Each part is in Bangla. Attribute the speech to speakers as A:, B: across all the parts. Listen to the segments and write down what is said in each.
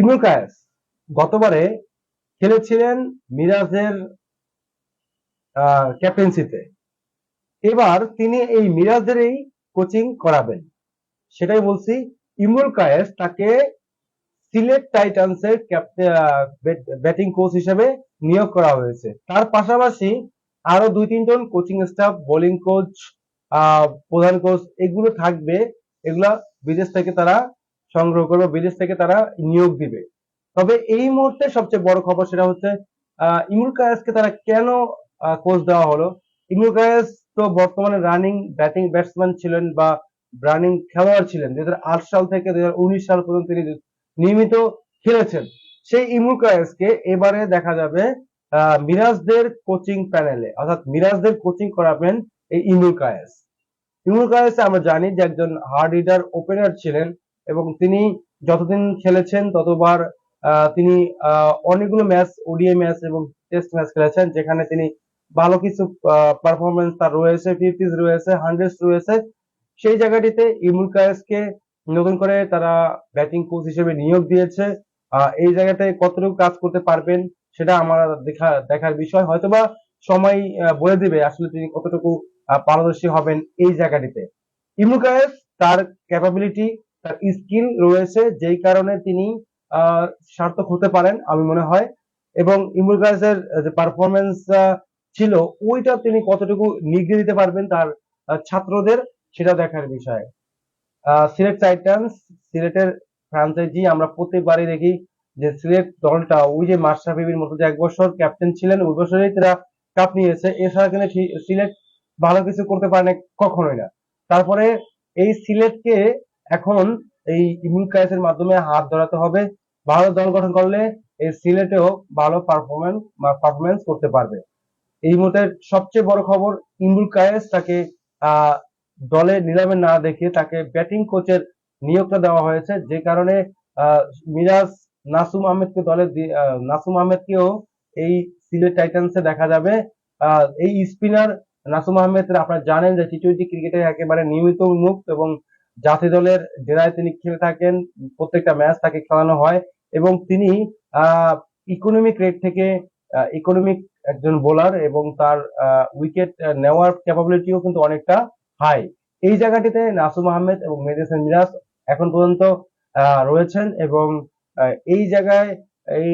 A: ইমরুল কায়েস গতবারে খেলেছিলেন মিরাজের ক্যাপ্টেন্সিতে এবার তিনি এই মিরাজেরই কোচিং করাবেন। সেটাই বলছি, ইমরুল কায়েস তাকে সিলেট টাইটান্সের ব্যাটিং কোচ হিসেবে নিয়োগ করা হয়েছে। তার পাশাপাশি আরও দুই তিনজন কোচিং স্টাফ বোলিং কোচ প্রধান কোচ এগুলো থাকবে। এগুলা বিদেশ থেকে তারা সংগ্রহ করবে বিদেশ থেকে তারা নিয়োগ দিবে। তবে এই মুহূর্তে সবচেয়ে বড় খবর সেটা হচ্ছে ইমরুল কায়েসকে তারা কেন কোচ দেওয়া হলো? ইমরুল কায়েস তো বর্তমানে রানিং ব্যাটিং ব্যাটসম্যান ছিলেন বা রানিং খেলোয়াড় ছিলেন। দুই সাল থেকে দুই সাল পর্যন্ত তিনি নিয়মিত খেলেছেন। সেই ইমরুল কায়েসকে এবারে দেখা যাবে মিরাজদের কোচিং প্যানেলে অর্থাৎ মিরাজদের কোচিং করাবেন এই ইমরুল কায়েস। ইমরুল কায়েস আমরা জানি যে একজন হার্ড হিটার ওপেনার ছিলেন। এবং তিনি যতদিন খেলেছেন, ততবার তিনি অনেকগুলো ম্যাচ ওডিআই ম্যাচ এবং টেস্ট ম্যাচ খেলেছেন, যেখানে তিনি ভালো কিছু পারফরমেন্স তার রয়েছে ফিফটিস রয়েছে হান্ড্রেড রয়েছে। সেই জায়গাটিতে ইমুল কায়েসকে নতুন করে তারা ব্যাটিং কোচ হিসেবে নিয়োগ দিয়েছে। এই জায়গাতে কতটুকু কাজ করতে পারবেন সেটা আমার দেখা, দেখার বিষয়। হয়তোবা সময় বলে দিবে আসলে তিনি কতটুকু পারদর্শী হবেন এই জায়গাটিতে। ইমুল কায়েস তার ক্যাপাবিলিটি তার স্কিল রয়েছে, যেই কারণে তিনি সার্থক হতে পারেন আমি মনে হয়। এবং ইমরুল কায়েসের যে পারফরমেন্স ছিল, ওইটা তিনি কতটুকু নিগড়ে দিতে পারবেন তার ছাত্রদের, সেটা দেখার বিষয়। সিলেট টাইটান্স, সিলেটের ফ্রাঞ্চাইজি আমরা প্রত্যেকবারই দেখি যে সিলেট দলটা, ওই যে মাশরাফিবির মতো যে এক বছর ক্যাপ্টেন ছিলেন, ওই বছরেই তারা কাপ নিয়েছে। এছাড়া কিন্তু সিলেট ভালো কিছু করতে পারে না কখনোই না। তারপরে এই সিলেটকে এখন এই ইমুল কায়েসের মাধ্যমে হাত ধরাতে হবে। ভালো দল গঠন করলে এই সিলেটেও ভালো পারফরমেন্স পারফরমেন্স করতে পারবে। এই মুহূর্তে সবচেয়ে বড় খবর ইমরুল কায়েস তাকে দলে নিলামে না দেখে তাকে ব্যাটিং কোচের নিয়োগটা দেওয়া হয়েছে। যে কারণে মিরাজ নাসুম আহমেদকে দলে নাসুম আহমেদকেও এই সিলেট টাইটান্সে দেখা যাবে। এই স্পিনার নাসুম আহমেদ, আপনারা জানেন যে টি টোয়েন্টি ক্রিকেটে একেবারে নিয়মিত উন্মুখ এবং জাতি দলের ডেরায় তিনি খেলে থাকেন, প্রত্যেকটা ম্যাচ তাকে খেলানো হয় এবং তিনি ইকোনমিক রেট থেকে ইকোনমিক একজন বোলার এবং তার উইকেট নেওয়ার ক্যাপাবিলিটিও কিন্তু অনেকটা হাই এই জায়গাটিতে নাসুম আহমেদ এবং মেডিসিন মিরাজ এখন পর্যন্ত রয়েছেন এবং এই জায়গায় এই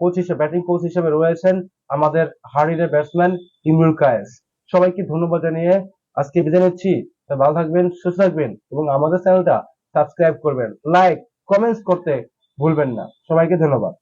A: কোচ হিসেবে ব্যাটিং কোচ হিসেবে রয়েছেন আমাদের হারিদের ব্যাটসম্যান ইমরুল কায়েস। সবাইকে ধন্যবাদ জানিয়ে আজকে বিদায় নিচ্ছি। ভালো থাকবেন, সুস্থ থাকবেন এবং আমাদের চ্যানেলটা সাবস্ক্রাইব করবেন। লাইক কমেন্টস করতে ভুলবেন না। সবাইকে ধন্যবাদ।